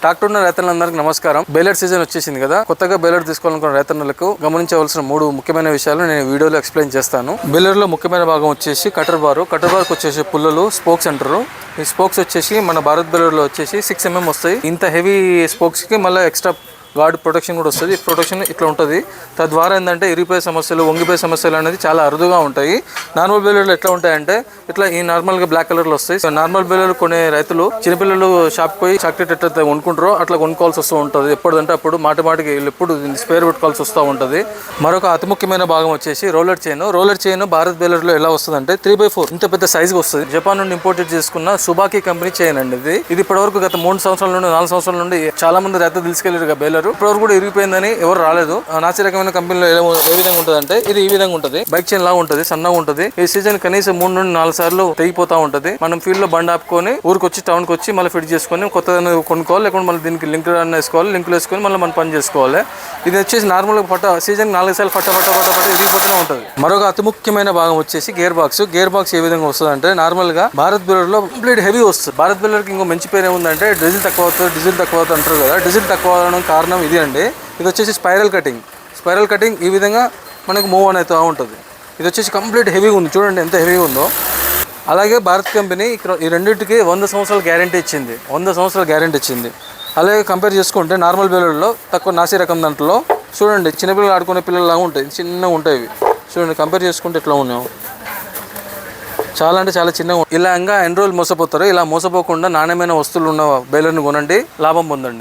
Tractor ఉన్న రైతులందరికీ నమస్కారం. బేలర్ సీజన్ వచ్చేసింది కదా. కొత్తగా బేలర్ తీసుకోవాలనుకున్న రైతన్నలకు గమనించవలసిన మూడు ముఖ్యమైన విషయాలు నేను వీడియోలో ఎక్స్ప్లెయిన్ చేస్తాను. బేలర్లో ముఖ్యమైన భాగం వచ్చేసి కటర్ బారు. కటర్ బార్కి వచ్చేసి పుల్లలు స్పోక్స్ అంటారు ఈ స్పోక్స్ వచ్చేసి మన భారత్ బేలర్లో వచ్చేసి సిక్స్ ఎంఎం వస్తాయి. ఇంత హెవీ స్పోక్స్కి మళ్ళీ ఎక్స్ట్రా గార్డ్ ప్రొటెక్షన్ కూడా వస్తుంది. ప్రొటెక్షన్ ఇట్లా ఉంటుంది. తద్వారా ఏంటంటే ఇరిగిపోయే సమస్యలు వంగిపోయే సమస్యలు అనేది చాలా అరుదుగా ఉంటాయి. నార్మల్ బేలర్లు ఎట్లా ఉంటాయంటే ఇట్లా ఈ నార్మల్గా బ్లాక్ కలర్లో వస్తాయి. సో నార్మల్ బేలర్లు కొనే రైతులు చిన్నపిల్లలు షాప్ పోయి చాక్లెట్ ఎట్లయితే కొనుక్కుంటారో అట్లా కొనుక్కోవాల్సి వస్తూ ఉంటుంది. ఎప్పుడంటే అప్పుడు మాటి మాటికి వీళ్ళు ఎప్పుడు స్పేర్ పెట్టుకోవాల్సి వస్తూ ఉంటుంది. మరొక అతి ముఖ్యమైన భాగం వచ్చేసి roller chain. Roller chain Bharat బేలర్లో ఎలా వస్తుందంటే త్రీ బై ఫోర్ ఇంత పెద్ద సైజుగా వస్తుంది. జపాన్ నుండి ఇంపోర్టెడ్ చేసుకున్న సుబాకి కంపెనీ చైన్ అండి ఇది. ఇది ఇప్పటివరకు గత మూడు సంవత్సరాల నుండి నాలుగు సంవత్సరాల నుండి చాలా మంది రైతులు తీసుకెళ్ళారు బేలర్ ఫ్లోర్ కూడా ఇరిగిపోయిందని ఎవరు రాలేదు. నాసి రకమైన కంపెనీలో ఏ విధంగా ఉంటుంది అంటే ఇది ఈ విధంగా ఉంటుంది. బైక్ చైన్ లాగా ఉంటుంది సన్నగా ఉంటుంది. ఈ సీజన్ కనీసం మూడు నుండి నాలుగు సార్లు తెగిపోతా ఉంటది. మనం ఫీల్డ్లో బండి ఆపుకొని ఊరికి వచ్చి టౌన్కి వచ్చి మళ్ళీ ఫిట్ చేసుకొని కొత్త కొనుక్కోవాలి లేకుంటే మళ్ళీ దీనికి లింక్ వేసుకోవాలి లింకులు వేసుకొని మళ్ళీ మనం పని చేసుకోవాలి. ఇది వచ్చేసి నార్మల్గా పట్ట సీజన్ నాలుగు సార్లు పట్ట పట్ట పట్ట పట్ట విరిగిపోతూనే ఉంటుంది. మరొక అతి ముఖ్యమైన భాగం వచ్చేసి గేర్ బాక్స్ గేర్ బాక్స్ ఏ విధంగా వస్తుంది అంటే నార్మల్గా భారత్ బిల్లర్లో కంప్లీట్ హెవీ వస్తుంది. భారత్ బిల్లర్కి ఇంకో మంచి పేరు ఏముందంటే డీజిల్ తక్కువ అవుతుంది డీజిల్ తక్కువ అవుతుంది అంటారు కదా. డీజిల్ తక్కువ అవడం కారణం ఇది అండి. ఇది వచ్చేసి స్పైరల్ కటింగ్ స్పైరల్ కటింగ్ ఈ విధంగా మనకు మూవ్ అనేది ఉంటుంది. ఇది వచ్చేసి కంప్లీట్ హెవీగా ఉంది. చూడండి ఎంత హెవీగా ఉందో. అలాగే భారత్ కంపెనీ ఇక్కడ ఈ రెండింటికి వంద సంవత్సరాల గ్యారంటీ ఇచ్చింది. వంద సంవత్సరాల గ్యారంటీ ఇచ్చింది. అలాగే కంపేర్ చేసుకుంటే నార్మల్ బేలర్లో తక్కువ నాసి రకం దాంట్లో చూడండి చిన్నపిల్లలు ఆడుకునే పిల్లలాగా ఉంటాయి చిన్నగా ఉంటాయి చూడండి కంపేర్ చేసుకుంటే ఎట్లా ఉన్నాయో. చాలా అంటే చాలా చిన్నగా ఇలా ఇంకా ఎన్ని రోజులు మోసపోతారు ఇలా మోసపోకుండా నాణ్యమైన వస్తువులు ఉన్న బేలర్ని కొనండి లాభం పొందండి.